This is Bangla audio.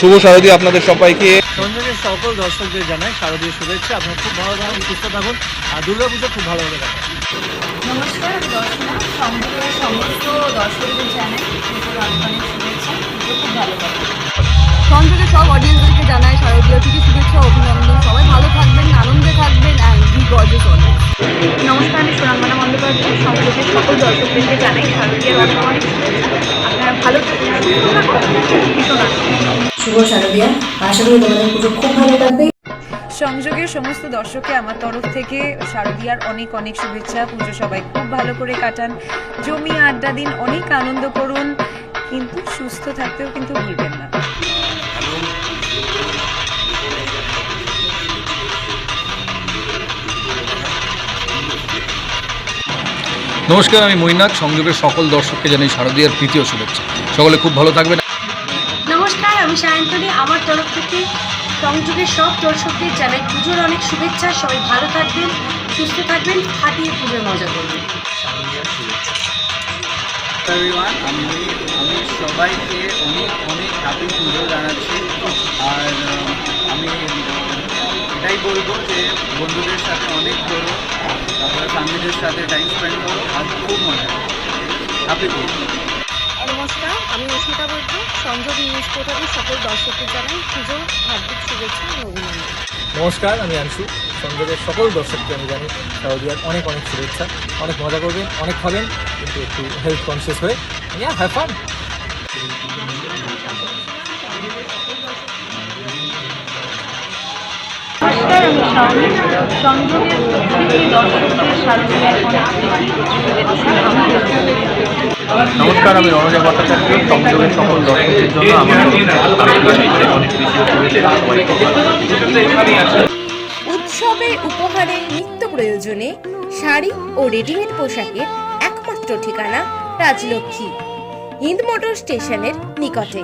শুভ শারদী আপনাদের সবাইকে। সঞ্জয়ের সকল দর্শকদের জানাই শারদীয় শুভেচ্ছা। আপনারা খুব ভালো থাকুন সুস্থ থাকুন আর দুর্গাপুজো খুব ভালোভাবে কাটান নমস্কার আমি দর্শনা সম্পূর্ণ সমস্ত দর্শকদের জানাই অনেক শুভেচ্ছা পুজো খুব ভালো কাটবে সংযোগে সব অডিয়েন্সদেরকে জানাই শারদীয় থেকে শুভেচ্ছা অভিনন্দন। সবাই ভালো থাকবেন আনন্দে থাকবেন অ্যান্ড বি গর্জেস অলওয়েজ নমস্কার আমি সোনাঙ্গনা বন্দ্যোপাধ্যায়। সংযোগের সকল দর্শকদেরকে জানাই শারদীয়ার অনেক অনেক শুভেচ্ছা। আপনারা ভালো থাকুন সুস্থ থাকুন। শুভ শারদিয়া। আশা করি তোমাদের পুজো খুব ভালো কাটবে। সংযোগের সমস্ত দর্শককে আমার তরফ থেকে শারদীয়ার অনেক অনেক শুভেচ্ছা। পুজো সবাই খুব ভালো করে কাটান। জমি আড্ডা দিন অনেক আনন্দ করুন। কিন্তু সুস্থ থাকতেও কিন্তু ভুলবেন না। নমস্কার আমি মৈনাক। সংযোগের সকল দর্শককে জানাই শারদীয়ার তৃতীয় শুভেচ্ছা। সকলে খুব ভালো থাকবেন। আমি সায়ন্তনী আমার তরফ থেকে সংযোগের সব দর্শকদের জানাই পুজোর অনেক শুভেচ্ছা। সবাই ভালো থাকবেন সুস্থ থাকবেন ফাটিয়ে পুজোর মজা করবেন। আমি আমি সবাইকে অনেক অনেক হ্যাপি পুজো জানাচ্ছি। আর আমি এটাই বলব যে বন্ধুদের সাথে অনেক করো তারপরে ফ্যামিলিদের সাথে টাইম স্পেন্ড করো আর খুব মজা হ্যাপি পুজো নমস্কার আমি অস্মিতা বৈদ্য। সংযোগ নিউজ পোর্টালের সকল দর্শককে জানাই পুজো, হার্দিক শুভেচ্ছা অভিনন্দন। নমস্কার, আমি আংশু সংযোগের সকল দর্শককে আমি জানি শারদীয়ার অনেক অনেক শুভেচ্ছা। অনেক মজা করবেন, অনেক খাবেন, কিন্তু একটু হেলথ কনসিয়াস হয়ে। হ্যাভ ফান সংযোগের দর্শকদের শারদীয়ার নমস্কার আমি রণজা ভট্টাচার্য। সংযোগের সকল দর্শকদের জন্য আমার অনেক বেশি শুভেচ্ছা উৎসবে উপহারের নিত্য প্রয়োজনে শাড়ি ও রেডিমেড পোশাকের একমাত্র ঠিকানা রাজলক্ষ্মী হিন্দ মোটর স্টেশনের নিকটে।